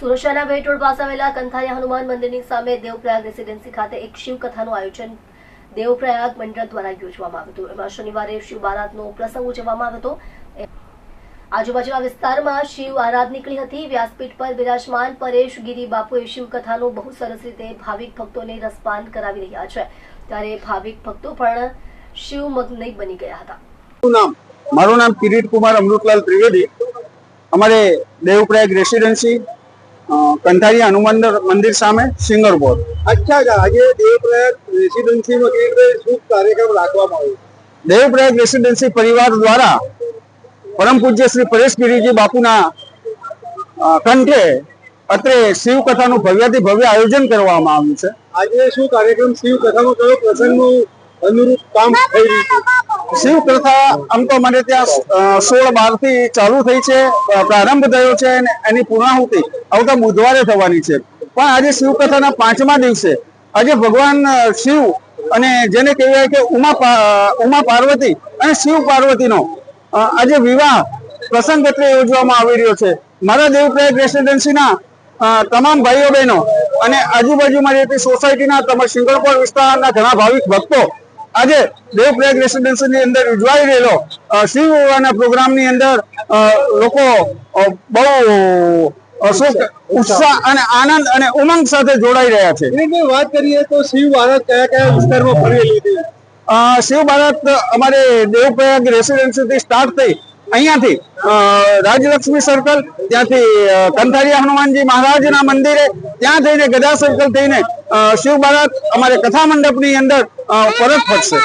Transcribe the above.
સુરક્ષાના વેટોળ પાસે આવેલા કંથારિયા હનુમાન મંદિરની સામે દેવપ્રયાગ રેસીડેન્સી ખાતે એક શિવકથાનું આયોજન દેવપ્રયાગ મંડળ દ્વારા યોજવામાં આવ્યું હતું. એમાં શનિવારે શિવ બારાતનો પ્રસંગ ઉજવવામાં આવ્યો હતો. આજુબાજુના વિસ્તારમાં શિવ આરાધ નીકળી હતી. વ્યાસપીઠ પર બિરાજમાન પરેશ ગીરી બાપુએ શિવકથાનું બહુ સરસ રીતે ભાવિક ભક્તોને રસપાન કરાવી રહ્યા છે. ત્યારે ભાવિક ભક્તો પણ શિવ મગ્ન બની ગયા હતા. મારું નામ કિરીટ કુમાર અમૃતલાલ ત્રિવેદી. અમારે દેવપ્રયાગ રેસિડેન્સી અ, કંઠારિયા હનુમાન મંદિર સામે સિંગરપોર અચ્છા આજે દેવપ્રયાગ રેસિડેન્સીમાં કેવી રીતે શું કાર્યક્રમ રાખવામાં આવ્યો? દેવપ્રયાગ રેસિડેન્સી પરિવાર દ્વારા પરમ પૂજ્ય શ્રી પરેશ ગિરિજી બાપુના કંઠે અત્રે શિવ કથાનું ભવ્યાથી ભવ્ય આયોજન કરવામાં આવ્યું છે. આજે શું કાર્યક્રમ શિવ કથાનો કયો પ્રસંગનું અનુરૂપ કામ થઈ રહ્યું છે. શિવ કથા આમ તો અમારે ત્યાં સોળ બારથી ચાલુ થઈ છે પ્રારંભ થયો છે અને એની પૂર્ણાહુતિ આવતા બુધવારે થવાની છે. પણ આજે શિવ કથાના પાંચમા દિવસે આજે ભગવાન શિવ અને જેને કહેવાય કે ઉમા ઉમા પાર્વતી અને શિવ પાર્વતીનો આજે વિવાહ પ્રસંગ યોજવામાં આવી રહ્યો છે. મારા દેવપ્રયાગ રેસિડેન્સીના તમામ ભાઈઓ બહેનો અને આજુબાજુમાં રહેતી સોસાયટીના, તમામ સિંગલપોર વિસ્તારના ઘણા ભાવિક ભક્તો આજે દેવપ્રયાગ રેસિડેન્સીની અંદર ઉજવાઈ રહેલો શિવ પ્રોગ્રામ પ્રોગ્રામની અંદર લોકો બહુ અ, શું કે- ઉત્સાહ અને આનંદ અને ઉમંગ સાથે જોડાઈ રહ્યા છે. વાત કરીએ તો શિવ ભારત કયા કયા વિસ્તારમાં હતી શિવ ભારત અમારે દેવપ્રયાગ રેસિડેન્સીથી સ્ટાર્ટ થઈ અહીંયાથી રાજલક્ષ્મી સર્કલ ત્યાંથી કંથારિયા હનુમાનજી મહારાજના મંદિરે, ત્યાં થઈને ગદા સર્કલ થઈને શિવ ભારત અમારે કથા મંડપની અંદર પરત ફરશે.